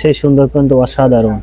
সেই সুন্দর কিন্তু অসাধারণ।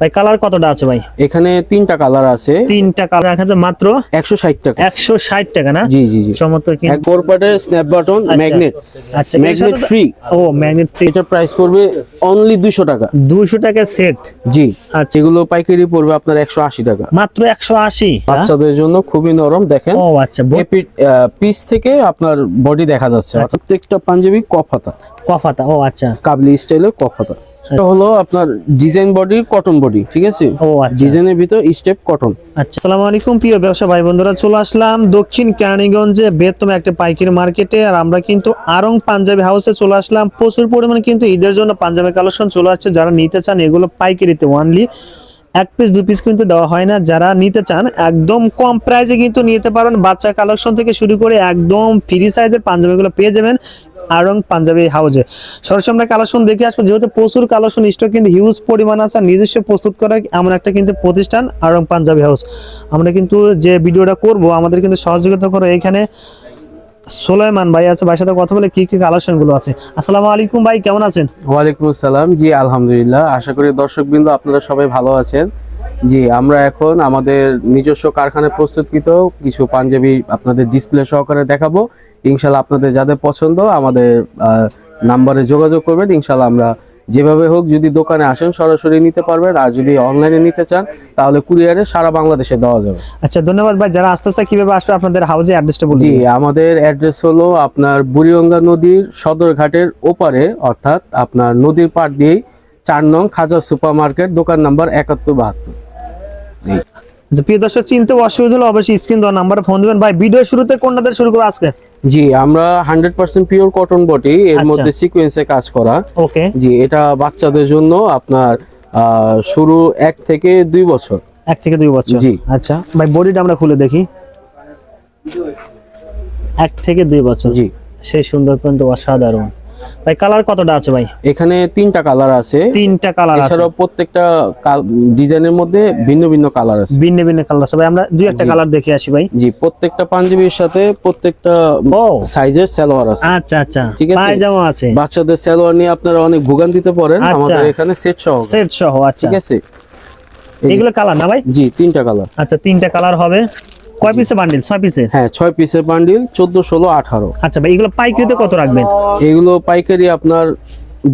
ভাই কালার কতটা আছে ভাই? এখানে তিনটা কালার আছে। তিনটা কালার রাখা আছে মাত্র একশো ষাট টাকা। একশো ষাট টাকা না? জি জি জি। চমৎকার কিন্তু। এক ফোরপাটের স্ন্যাপ বাটন আচ্ছা। ম্যাগনেট আচ্ছা ম্যাগনেট তো- ফ্রি ও ম্যাগনেট ফ্রি এটার প্রাইস পড়বে অনলি দুশো টাকা। দুশো টাকা সেট জি। আচ্ছা। যেগুলো পাইকারি পড়বে আপনার একশো আশি টাকা। মাত্র একশো আশি বাচ্চাদের জন্য খুবই নরম দেখেন। ও আচ্ছা পিস থেকে আপনার বডি দেখা যাচ্ছে। আচ্ছা। প্রত্যেকটা পাঞ্জাবি কফাতা কফাতা ও আচ্ছা। কাবলি স্টাইলের কফাতা এটা হলো আপনার ডিজাইন বডি কটন বডি ঠিক আছে? ও আচ্ছা। ডিজাইনের ভিতর স্টেপ কটন আচ্ছা আসসালামু আলাইকুম প্রিয় ব্যবসা ভাই বন্ধুরা চলে আসলাম দক্ষিণ কেরানীগঞ্জে বৃহত্তম একটা পাইকারি মার্কেটে আর আমরা কিন্তু আরং পাঞ্জাবি হাউসে চলে আসলাম। প্রচুর পরিমাণে কিন্তু ঈদের জন্য পাঞ্জাবি কালেকশন চলে আসছে যারা নিতে চান এগুলো পাইকারিতে ওয়ানলি এক পিস দু পিস কিন্তু দেওয়া হয় না যারা নিতে চান একদম কম প্রাইসে কিন্তু নিতে পারেন। বাচ্চা কালেকশন থেকে শুরু করে একদম ফ্রি সাইজের পাঞ্জাবিগুলো পেয়ে যাবেন। আরং পাঞ্জাবি হাউজে। সরাসরি আমরা কালেকশন দেখে আসব। যেহেতু প্রচুর কালেকশন স্টক কিন্তু হিউজ পরিমাণ আছে। আর নিজস্ব প্রস্তুত করা এমন একটা কিন্তু প্রতিষ্ঠান, আরং পাঞ্জাবি হাউস আমরা কিন্তু যে ভিডিওটা করব, আমাদের কিন্তু সহযোগিতা করে এখানে। সোলাইমান ভাই আছে, ভাইয়ের সাথে কথা বলে কি কি কালেকশনগুলো আছে। আসসালামু আলাইকুম ভাই, কেমন আছেন? ওয়ালাইকুম আসসালাম। জি, আলহামদুলিল্লাহ। আশা করি দর্শকবৃন্দ আপনারা সবাই ভালো আছেন। জি আমরা এখন আমাদের নিজস্ব কারখানায় প্রস্তুতকৃত কিছু পাঞ্জাবি আপনাদের ডিসপ্লে সহকারে দেখাবো। ইনশাল্লাহ আপনাদের যাদের পছন্দ আমাদের নাম্বারে যোগাযোগ করবেন। ইনশাল্লাহ আমরা যেভাবে হোক যদি দোকানে আসেন সরাসরি নিতে পারবেন। আর যদি অনলাইনে নিতে চান তাহলে কুরিয়ারে সারা বাংলাদেশে দেওয়া যাবে। আচ্ছা ধন্যবাদ ভাই। যারা আসতে চায় কীভাবে আসবে? আপনাদের হাউজে অ্যাড্রেসটা বলুন জি আমাদের অ্যাড্রেস হলো আপনার বুড়িগঙ্গা নদীর সদরঘাটের ওপারে অর্থাৎ আপনার নদীর পাড় দিয়েই চার নং খাজা সুপার মার্কেট দোকান নাম্বার একাত্তর বাহাত্তর। প্রিয় দর্শক চিনতে অসুবিধা হলে অবশ্যই স্ক্রিন দেওয়া নাম্বারে ফোন দিবেন। ভাই ভিডিও শুরুতে কোনটা দিয়ে শুরু করব আজকে? জি আমরা হান্ড্রেড পার্সেন্ট পিওর কটন বটি এর আচ্ছা। মধ্যে সিকোয়েন্সে কাজ করা। ওকে। জি এটা বাচ্চাদের জন্য আপনার শুরু এক থেকে দুই বছর। এক থেকে দুই বছর। জি। আচ্ছা ভাই বডিটা আমরা খুলে দেখি। এক থেকে দুই বছর। জি। সেই সুন্দর কিন্তু অসাধারণ। ভাই কালার কতটা আছে ভাই? এখানে তিনটা কালার আছে। তিনটা কালার আছে। এছাড়াও প্রত্যেকটা ডিজাইনের মধ্যে ভিন্ন ভিন্ন কালার আছে। ভিন্ন ভিন্ন কালার আছে। ভাই আমরা দুই একটা কালার দেখে আসি ভাই। জি প্রত্যেকটা পাঞ্জাবির সাথে প্রত্যেকটা সাইজের সালোয়ার আছে। আচ্ছা আচ্ছা। ঠিক আছে। পায়জামা আছে। বাচ্চাদের সালোয়ার নিয়ে আপনারা অনেক ভোগান দিতে পারেন আচ্ছা। আমাদের এখানে সেট সহ সেট সহ আচ্ছা। ঠিক আছে? এগুলো কালার না ভাই? জি তিনটা কালার আচ্ছা তিনটা কালার হবে। কয় পিসে বান্ডিল ছয় পিসের হ্যাঁ ছয় পিসের বান্ডিল চোদ্দ ষোলো আঠারো। আচ্ছা ভাই এগুলো পাইকারিতে কত রাখবেন? এগুলো পাইকারি আপনার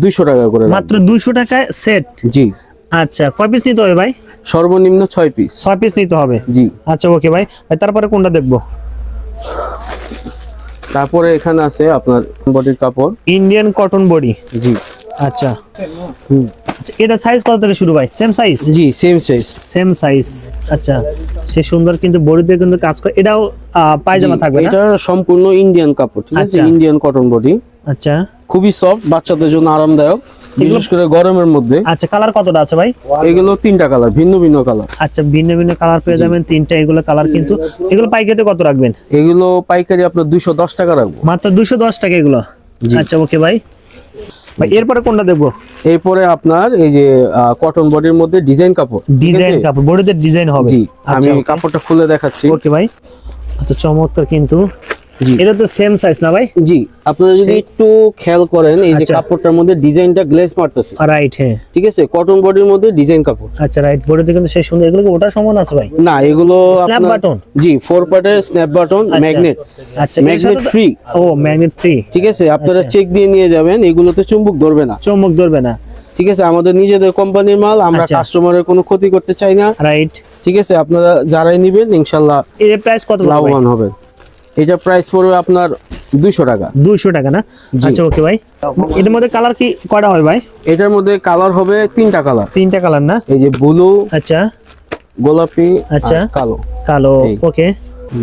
দুইশো টাকা করে মাত্র দুইশো টাকায় সেট জি। আচ্ছা কয় পিস নিতে হবে ভাই? সর্বনিম্ন ছয় পিস ছয় পিস নিতে হবে? জি। আচ্ছা ওকে ভাই। তারপরে কোনটা দেখব? তারপরে এখানে আছে আপনার বডির কাপড়। ইন্ডিয়ান কটন বডি জি। আচ্ছা। হুম। আচ্ছা এটা সাইজ কত থেকে শুরু ভাই? সেম সাইজ জি সেম সাইজ সেম সাইজ আচ্ছা সে সুন্দর কিন্তু বডিতে কিন্তু কাজ করে। এটাও পায়জামা থাকবে এটা সম্পূর্ণ ইন্ডিয়ান কাপড় ঠিক আছে। ইন্ডিয়ান কটন বডি আচ্ছা। খুবই সফট বাচ্চাদের জন্য আরামদায়ক বিশেষ করে গরমের মধ্যে। আচ্ছা কালার কতটা আছে ভাই? এগুলো তিনটা কালার ভিন্ন ভিন্ন কালার আচ্ছা ভিন্ন ভিন্ন কালার পেয়ে যাবেন তিনটা এগুলো কালার কিন্তু। এগুলো পাইকারিতে কত রাখবেন? এগুলো পাইকারি আপনার দুইশো দশ টাকা রাখব। মাত্র দুশো দশ টাকা এগুলো? আচ্ছা ওকে ভাই। ভাই এরপরে কোনটা দেখব? এরপরে আপনার এই যে কটন বডির মধ্যে ডিজাইন কাপড় ডিজাইন কাপড় বডিতে ডিজাইন হবে। জি আচ্ছা আমি কাপড়টা খুলে দেখাচ্ছি। ওকে ভাই। আচ্ছা চমৎকার কিন্তু। এটা তো সেম সাইজ না ভাই? জি আপনারা যদি একটু খেয়াল করেন এই যে আচ্ছা। কাপড়টার মধ্যে ডিজাইনটা গ্লেজ মারতেছে। রাইট হ্যাঁ। ঠিক আছে? কটন বডির মধ্যে ডিজাইন কাপড়। আচ্ছা রাইট বডিতে কিন্তু সেই সুন্দর এগুলো কি ওটার সমান আছে ভাই? না এগুলো আপনার- button? জি ফোর পার্টের স্ন্যাপ বাটন আচ্ছা। ম্যাগনেট আচ্ছা ম্যাগনেট ফ্রি ও ম্যাগনেট ফ্রি ঠিক আছে? আপনারা আচ্ছা। চেক দিয়ে নিয়ে যাবেন এগুলোতে চুম্বক ধরবে না। চমক ধরবে না। ঠিক আছে? আমাদের নিজেদের কোম্পানির মাল আমরা আচ্ছা। কাস্টমারের কোনো ক্ষতি করতে চাই না। রাইট ঠিক আছে? আপনারা যারাই নিবেন ইনশাল্লাহ এর প্রাইস কত লাভবান হবেন। এটা প্রাইস পড়বে আপনার দুইশো টাকা। 200 টাকা না? আচ্ছা ওকে ভাই। এর মধ্যে কালার কি কয়টা হয় ভাই? এটার মধ্যে কালার হবে তিনটা কালার তিনটা কালার না? এই যে ব্লু আচ্ছা। গোলাপি আচ্ছা। কালো। কালো ওকে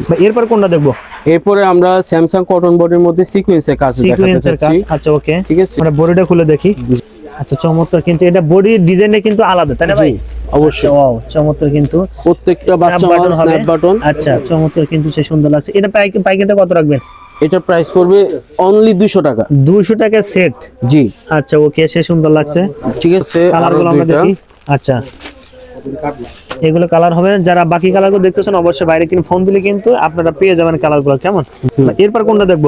ভাই এরপর কোনটা দেখব? এরপরে আমরা স্যামসাং কটন বডির মধ্যে সিকোয়েন্সের কাজ সিকোয়েন্সের কাজ আচ্ছা ওকে ঠিক আছে? আমরা বডিটা খুলে দেখি। আচ্ছা চমৎকার কিন্তু এটা বডি ডিজাইনে কিন্তু আলাদা তাই না ভাই? অবশ্যই। ওয়াও চমৎকার কিন্তু প্রত্যেকটা বাচ্চা বাটন স্ন্যাপ বাটন আচ্ছা চমৎকার কিন্তু সে সুন্দর লাগছে। এটা পাইক কত রাখবেন? এটা প্রাইস পড়বে অনলি 200 টাকা। 200 টাকা সেট জি। আচ্ছা ওকে সে সুন্দর লাগছে। ঠিক আছে কালার আরও আমরা দেখি। আচ্ছা। এগুলো কালার হবে। যারা বাকি কালারগুলো দেখতেছেন অবশ্যই বাইরে কিন্তু ফোন দিলে কিন্তু আপনারা পেয়ে যাবেন কালারগুলো কেমন? এরপর কোনটা দেখব?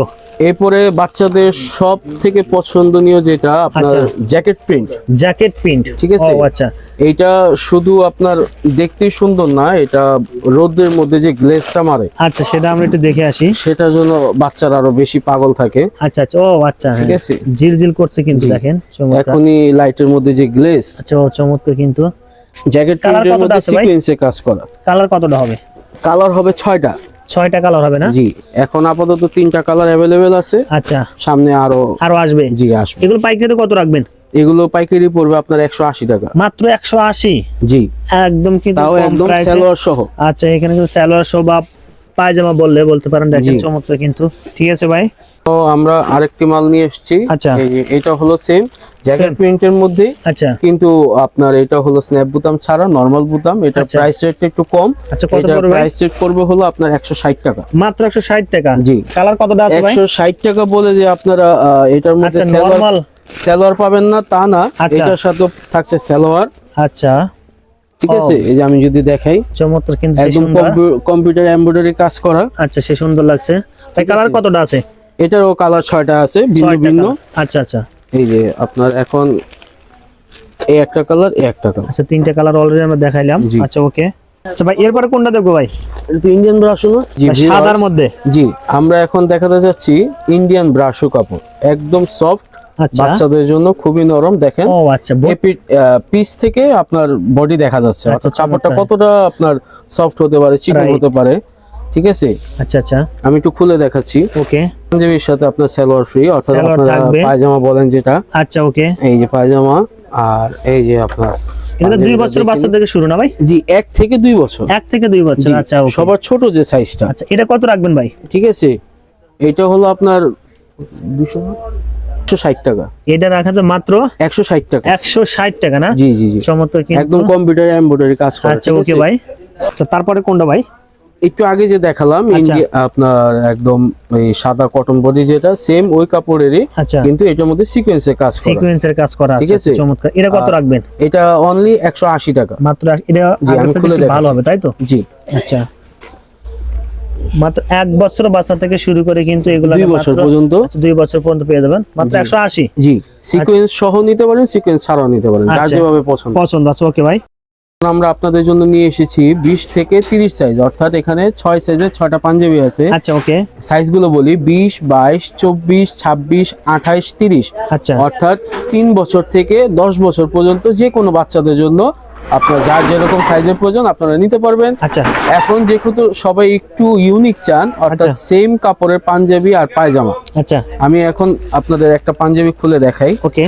এরপরে বাচ্চাদের সব থেকে পছন্দনীয় যেটা আপনার। জ্যাকেট প্রিন্ট জ্যাকেট প্রিন্ট ঠিক আছে। আচ্ছা। এইটা শুধু আপনার দেখতেই সুন্দর না এটা রোদের মধ্যে যে গ্লেজটা মারে। আচ্ছা সেটা আমরা একটু দেখে আসি। সেটার জন্য বাচ্চারা আরও বেশি পাগল থাকে। আচ্ছা আচ্ছা। ও আচ্ছা। ঠিক। আছে? জিল জিল করছে কিন্তু দেখেন এখনই লাইটের মধ্যে যে গ্লেজ আচ্ছা চমৎকার কিন্তু। জ্যাকেট প্রিন্টের মধ্যে সিকোয়েন্সে কাজ করা। কালার কতটা হবে? কালার হবে কালার হবে না? জি এখন আপাতত তিনটা কালার অ্যাভেলেবেল আছে। আচ্ছা। সামনে আরও আরও আসবে? জি আসবে। এগুলো পাইকারিতে কত রাখবেন? এগুলো পাইকারি পড়বে আপনার একশো আশি টাকা। মাত্র একশো আশি? জি। একদম কিন্তু তাও একদম সালোয়ার সহ। আচ্ছা এখানে কিন্তু শো বা পায়জামা বললে বলতে পারেন দেখেন চমৎকার কিন্তু। ঠিক আছে ভাই? তো আমরা আরেকটি মাল নিয়ে এসেছি। আচ্ছা। এটা হলো সেম জ্যাকেট প্রিন্টের মধ্যে আচ্ছা। কিন্তু আপনার এটা হলো স্ন্যাপ বুতাম ছাড়া নরমাল বুতাম। এটা আচ্ছা। প্রাইস রেট একটু কম। আচ্ছা কত পড়বে? প্রাইস রেট করবে হলো আপনার একশো ষাট টাকা। মাত্র একশো ষাট টাকা? জি। কালার কতটা আছে ভাই? একশো ষাট টাকা বলে যে আপনারা এটার মধ্যে আচ্ছা সালোয়ার নরমাল সালোয়ার পাবেন না তা না। আচ্ছা। এটার সাথে থাকছে সালোয়ার আচ্ছা। ঠিক। আছে? এই যে আমি যদি দেখাই চমৎকার কিন্তু একদম কম্পিউটার এমব্রয়ডারি কাজ করা। আচ্ছা সে সুন্দর লাগছে। ঠিক কালার কতটা আছে? এটারও কালার ছয়টা আছে ভিন্ন ভিন্ন। আচ্ছা আচ্ছা। এই যে আপনার এখন এই একটা কালার এই একটা কালার আচ্ছা তিনটা কালার অলরেডি আমরা দেখাইলাম। আচ্ছা ওকে। আচ্ছা ভাই এরপরে কোনটা দেখব ভাই? এটা ইন্ডিয়ান ব্রাশ viewers, সাদার মধ্যে। জি আমরা এখন দেখাতে যাচ্ছি ইন্ডিয়ান ব্রাশও কাপড়। একদম সফট বাচ্চাদের জন্য খুবই নরম দেখেন। ও আচ্ছা পিস থেকে আপনার বডি দেখা যাচ্ছে। আচ্ছা, অর্থাৎ কাপড়টা কতটা আপনার সফট হতে পারে চিকন হতে পারে ঠিক আছে? আচ্ছা আচ্ছা। আমি একটু খুলে দেখাচ্ছি। ওকে পাঞ্জাবির সাথে আপনার সালোয়ার ফ্রি অর্থাৎ আপনারা। পায়জামা বলেন যেটা। আচ্ছা ওকে এই যে পায়জামা আর এই যে আপনার এটা দুই বছর বাচ্চা থেকে শুরু না ভাই? জি এক থেকে দুই বছর। এক থেকে দুই বছর আচ্ছা ওকে সবার ছোট যে সাইজটা আচ্ছা এটা কত রাখবেন ভাই? ঠিক আছে? এটা হলো আপনার দুশো একশো ষাট টাকা। এটা রাখা তো মাত্র একশো ষাট টাকা। একশো ষাট টাকা না? জি জি জি। চমৎকার একদম কম্পিউটার এমব্রয়ডারি কাজ করা আচ্ছা ওকে ভাই। আচ্ছা তারপরে কোনটা ভাই? একটু আগে যে দেখালাম আচ্ছা। আপনার একদম সাদা কটন বডি যেটা সেম ওই কাপড়েরই কিন্তু এটার মধ্যে সিকোয়েন্সে কাজ করা। সিকোয়েন্সের কাজ করা ঠিক আছে? চমৎকার। এটা কত রাখবেন? এটা অনলি একশো আশি টাকা। মাত্র এটা ভালো হবে তাই তো? জি। আচ্ছা। মাত্র এক বছর বাচ্চা থেকে শুরু করে কিন্তু এগুলো দুই বছর পর্যন্ত? আচ্ছা দুই বছর পর্যন্ত পেয়ে যাবেন। মাত্র একশো আশি? জি। সিকোয়েন্স সহ নিতে পারেন সিকোয়েন্স ছাড়াও নিতে পারেন যার আচ্ছা। যেভাবে পছন্দ। পছন্দ আছে ওকে ভাই আমরা আপনাদের জন্য নিয়ে এসেছি বিশ থেকে তিরিশ সাইজ অর্থাৎ এখানে ছয় সাইজের ছয়টা পাঞ্জাবি আছে। আচ্ছা ওকে সাইজগুলো বলি বিশ বাইশ চব্বিশ ছাব্বিশ আঠাইশ তিরিশ। আচ্ছা। অর্থাৎ তিন বছর থেকে দশ বছর পর্যন্ত যে কোনো বাচ্চাদের জন্য আপনার যার যেরকম সাইজের প্রয়োজন আপনারা নিতে পারবেন। আচ্ছা। এখন যেহেতু সবাই একটু ইউনিক চান অর্থাৎ আচ্ছা। সেম কাপড়ের পাঞ্জাবি আর পায়জামা। আচ্ছা। আমি এখন আপনাদের একটা পাঞ্জাবি খুলে দেখাই। ওকে।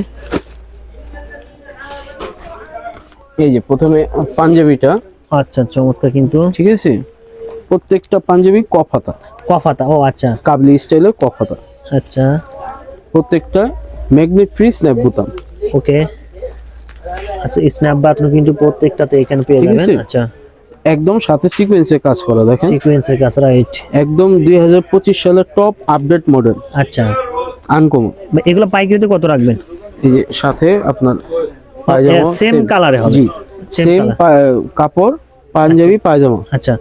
এই যে প্রথমে পাঞ্জাবিটা। আচ্ছা চমৎকার কিন্তু। ঠিক আছে? প্রত্যেকটা পাঞ্জাবি কফাতা কফাতা ও আচ্ছা। কাবলি স্টাইলের কফাতা আচ্ছা। প্রত্যেকটা ম্যাগনেট ফ্রি স্ন্যাপ বুতাম। ওকে। আচ্ছা স্ন্যাপ বাটন কিন্তু প্রত্যেকটাতে এখানে পেয়ে যাবেন। আচ্ছা। একদম সাথে সিকোয়েন্সে কাজ করা দেখেন। সিকোয়েন্সে কাজ রাইট একদম 2025 সালের টপ আপডেট মডেল আচ্ছা। আনকমন এগুলো পাইকারিতে কত রাখবেন? এই যে সাথে আপনার পায়জামা সেম কালারে হবে। জি সেম কাপড় পাঞ্জাবি পায়জামা। আচ্ছা।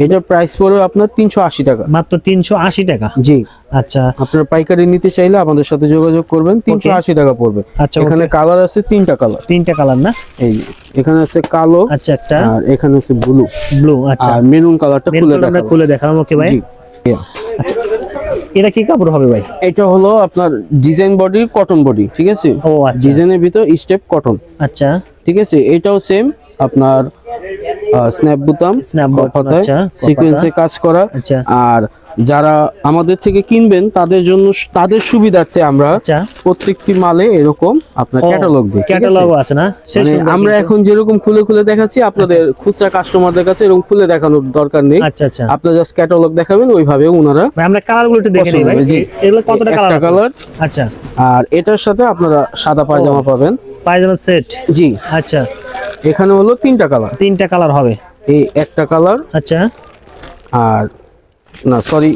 এটার প্রাইস পড়বে আপনার তিনশো আশি টাকা। মাত্র তিনশো আশি টাকা? জি। আচ্ছা। আপনার পাইকারি নিতে চাইলে আমাদের সাথে যোগাযোগ করবেন তিনশো আশি টাকা পড়বে। আচ্ছা এখানে কালার আছে তিনটা কালার তিনটা কালার না? এই এখানে আছে কালো আচ্ছা একটা। আর এখানে আছে ব্লু ব্লু আচ্ছা। আর মেরুন কালারটা খুলে দেখাবো। খুলে দেখালাম ওকে ভাই? আচ্ছা। এটা কি কাপড় হবে ভাই? এটা হলো আপনার ডিজাইন বডি কটন বডি ঠিক আছে? ও আচ্ছা। ডিজাইনের ভিতর স্টেপ কটন আচ্ছা। ঠিক আছে? এটাও সেম আপনার স্ন্যাপ বুতাম আচ্ছা, সিকোয়েন্সে কাজ করা। আচ্ছা। আর যারা আমাদের থেকে কিনবেন তাদের জন্য তাদের সুবিধার্থে আমরা আচ্ছা। প্রত্যেকটি মালে এরকম আপনার ক্যাটালগ দিই ক্যাটালগ আছে? না? মানে আমরা এখন যেরকম খুলে খুলে দেখাচ্ছি আপনাদের খুচরা কাস্টমারদের কাছে এরকম খুলে দেখানোর দরকার নেই। আচ্ছা আচ্ছা। আপনার জাস্ট ক্যাটালগ দেখাবেন ওইভাবে ওনারা ভাই, আমরা কালারগুলো একটু দেখে নিই ভাই। জি। এগুলো কতটা কালার আছে? কালার আচ্ছা। আর এটার সাথে আপনারা সাদা পায়জামা পাবেন। পায়জামা সেট জি। আচ্ছা। এখানে হলো তিনটা কালার। তিনটা কালার হবে। এই একটা কালার আচ্ছা। আর না সরি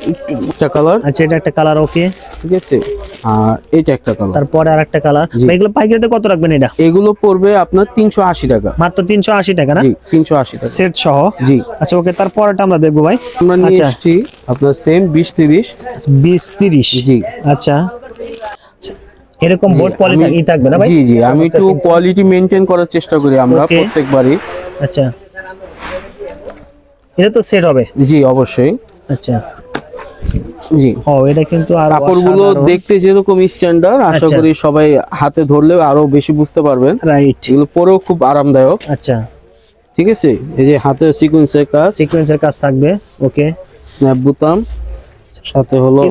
একটা কালার। আচ্ছা এটা একটা কালার ওকে। ঠিক আছে? আর এটা একটা কালার। তারপরে আর একটা কালার এগুলো পাইকারিতে কত রাখবেন এটা? এগুলো পড়বে আপনার তিনশো আশি টাকা। মাত্র তিনশো আশি টাকা না? জি তিনশো আশি টাকা। সেট সহ? জি। আচ্ছা ওকে তারপরটা আমরা দেখব ভাই। আমরা নিয়ে আচ্ছা। এসেছি আপনার সেম বিশ তিরিশ। বিশ তিরিশ। জি। আচ্ছা। এরকম বোর্ড আমি- থাকবে না ভাই? জি জি আমি একটু কোয়ালিটি মেনটেন করার চেষ্টা করি আমরা প্রত্যেকবারই। আচ্ছা। এটা তো সেট হবে। জি অবশ্যই। আচ্ছা। জি। ও এটা কিন্তু আর কাপড়গুলো দেখতে যেরকম স্ট্যান্ডার্ড আশা আচ্ছা। করি সবাই হাতে ধরলে আরও বেশি বুঝতে পারবেন। রাইট এগুলো পরেও খুব আরামদায়ক। আচ্ছা। ঠিক আছে? এই যে হাতে সিকোয়েন্সের কাজ। সিকোয়েন্সের কাজ থাকবে। ওকে স্ন্যাপ বুতাম সাথে হলো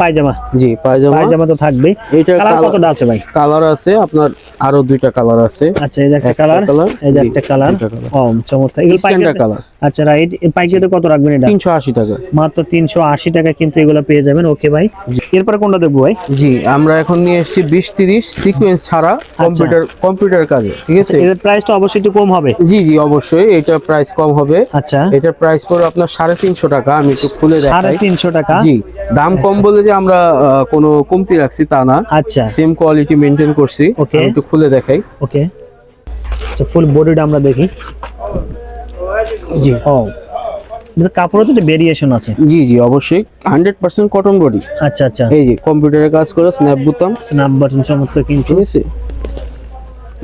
পায়জামা? জি পায়জামা। পায়জামা তো থাকবে এটা কালার কতটা আছে ভাই? কালার আছে আপনার আরও দুইটা কালার আছে। আচ্ছা এই যে একটা কালার এই যে একটা কালার। ও চমৎকার। এগুলো পাইকারি কালার আচ্ছা রাইট পাইকারিতে কত রাখবেন এটা? তিনশো আশি টাকা। মাত্র তিনশো আশি টাকা কিন্তু এগুলো পেয়ে যাবেন। ওকে ভাই। এরপরে কোনটা দেখব ভাই? জি আমরা এখন নিয়ে এসেছি বিশ তিরিশ সিকোয়েন্স ছাড়া কম্পিউটার কম্পিউটার কাজে ঠিক আছে? এর প্রাইসটা অবশ্যই একটু কম হবে। জি জি অবশ্যই এটা প্রাইস কম হবে। আচ্ছা। এটার প্রাইস পড়বে আপনার সাড়ে তিনশো টাকা আমি একটু খুলে দেখাই। তিনশো টাকা? জি দাম কম বলে যে আমরা কোনো কমতি রাখছি তা না। আচ্ছা। সেম কোয়ালিটি মেনটেন করছি. আমি একটু খুলে দেখাই। ওকে আচ্ছা ফুল বডিটা আমরা দেখি। জি। ও। এটা তো ভেরিয়েশন আছে। জি জি অবশ্যই। হান্ড্রেড পার্সেন্ট কটন বডি আচ্ছা আচ্ছা। এই যে কম্পিউটারে কাজ করে স্ন্যাপ বুতাম। স্ন্যাপ বাটন চমৎকার কিন্তু। ঠিক আছে?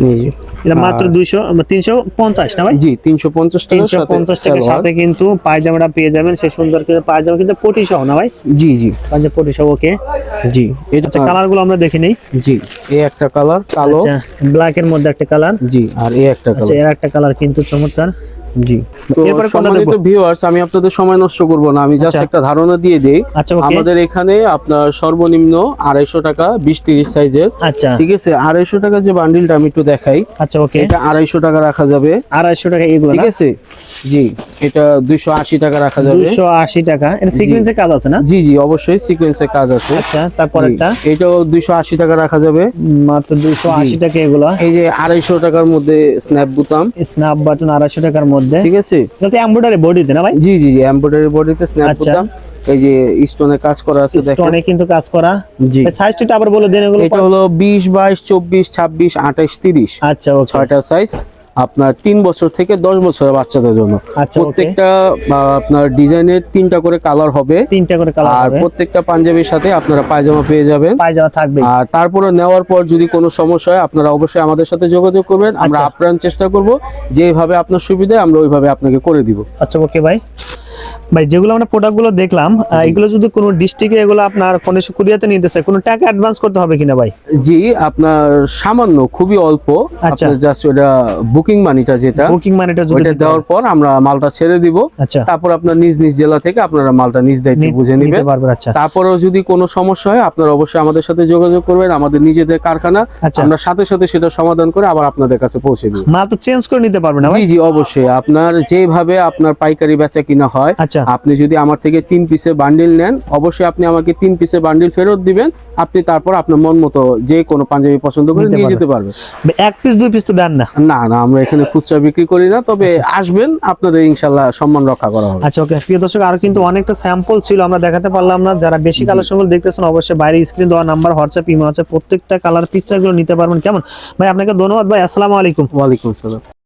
এই যে এটা মাত্র দুইশো তিনশো পঞ্চাশ না ভাই? জি তিনশো পঞ্চাশ টাকার তিনশো সাথে পঞ্চাশ টাকার সাথে কিন্তু পায়জামাটা পেয়ে যাবেন। সে সুন্দর করে পায়জামা কিন্তু পটি সহ না ভাই? জি জি। পাঞ্জাব পটি সহ ওকে জি এটা আচ্ছা কালারগুলো আমরা দেখে নেই। জি এই একটা কালার কালো। আচ্ছা ব্ল্যাক এর মধ্যে একটা কালার জি আর এই একটা আচ্ছা এর একটা কালার কিন্তু চমৎকার। জি। এরপরে সম্মানিত ভিউয়ার্স আমি আপনাদের সময় নষ্ট করব না। আমি জাস্ট আচ্ছা। একটা ধারণা দিয়ে দেই। আচ্ছা আমাদের এখানে আপনার সর্বনিম্ন আড়াইশো টাকা বিশ তিরিশ সাইজের। আচ্ছা। ঠিক আছে? আড়াইশো টাকা যে বান্ডিলটা আমি একটু দেখাই আচ্ছা ওকে এটা আড়াইশো টাকা রাখা যাবে। আড়াইশো টাকা এগুলো ঠিক আছে? জি এটা দুইশো আশি টাকা রাখা যাবে। দুইশো আশি টাকা। এটা সিকুয়েন্সের কাজ আছে না? জি জি অবশ্যই সিকোয়েন্সের কাজ আছে। আচ্ছা তারপর জি, একটা এটাও দুইশো আশি টাকা রাখা যাবে। মাত্র দুইশো আশি টাকা এগুলো। এই যে আড়াইশো টাকার মধ্যে স্ন্যাপ বুতাম। স্ন্যাপ বাটন আড়াইশো টাকার মধ্যে ঠিক আছে? যাতে এমব্রয়ডারি বডিতে না ভাই? জি জি জি এমব্রয়ডারি বডিতে স্ন্যাপ করতাম এই যে স্টোনে কাজ করা আছে দেখেন। স্টোনে কিন্তু কাজ করা। জি। সাইজটা একটু আবার বলে দেন এগুলো। এটা হলো বিশ বাইশ চব্বিশ ছাব্বিশ আঠাইশ তিরিশ। আচ্ছা ওকে ছয়টা সাইজ আপনার তিন বছর থেকে দশ বছরের বাচ্চাদের জন্য। আচ্ছা প্রত্যেকটা আপনার ডিজাইনের তিনটা করে কালার হবে। তিনটা করে কালার আর প্রত্যেকটা পাঞ্জাবির সাথে আপনারা পায়জামা পেয়ে যাবেন। পায়জামা থাকবে। আর তারপরে নেওয়ার পর যদি কোনো সমস্যা হয় আপনারা অবশ্যই আমাদের সাথে যোগাযোগ করবেন। আমরা আচ্ছা। আপ্রাণ চেষ্টা করব। যেভাবে আপনার সুবিধা আমরা ওইভাবে আপনাকে করে দিব। আচ্ছা ওকে ভাই ভাই যেগুলো আমরা প্রোডাক্টগুলো দেখলাম এগুলো যদি কোনো ডিস্ট্রিক্টে এগুলো আপনার কোনো কুরিয়াতে নিতেছে কোনো টাকা অ্যাডভান্স করতে হবে কিনা ভাই? জি আপনার সামান্য খুবই অল্প। আচ্ছা। জাস্ট ওটা বুকিং মানিটা যেটা বুকিং মানিটা যদি দেওয়ার পর আমরা মালটা ছেড়ে দিব। আচ্ছা। তারপর আপনার নিজ নিজ জেলা থেকে আপনারা মালটা নিজ দায়িত্বে বুঝে নিতে পারবেন আচ্ছা। তারপরেও যদি কোনো সমস্যা হয় আপনারা অবশ্যই আমাদের সাথে যোগাযোগ করবেন আমাদের নিজেদের কারখানা। আচ্ছা। আমরা সাথে সাথে সেটা সমাধান করে আবার আপনাদের কাছে পৌঁছে দিব। মাল তো চেঞ্জ করে নিতে পারবেন না ভাই? জি জি অবশ্যই। আপনার যেভাবে আপনার পাইকারি বেচা কিনা হয় আচ্ছা। আপনি যদি আমার থেকে তিন পিসের বান্ডিল নেন অবশ্যই আপনি আমাকে তিন পিসের বান্ডিল ফেরত দিবেন। আপনি তারপর আপনার মন মতো যে কোনো পাঞ্জাবি পছন্দ করে নিয়ে যেতে পারবেন। এক পিস দুই পিস তো দেন না। না না আমরা এখানে খুচরা বিক্রি করি না তবে আসবেন আপনাদের ইনশাল্লাহ সম্মান রক্ষা করা হবে। আচ্ছা ওকে। প্রিয় দর্শক আরও কিন্তু অনেকটা স্যাম্পল ছিল আমরা দেখাতে পারলাম না। যারা বেশি কালার দেখতেছেন অবশ্যই বাইরে স্ক্রিন দেওয়া নাম্বার হোয়াটসঅ্যাপ ইমো আছে। প্রত্যেকটা কালার পিকচারগুলো নিতে পারবেন। কেমন? ভাই আপনাকে ধন্যবাদ। ভাই আসসালামু আলাইকুম। ওয়ালাইকুম আসসালাম।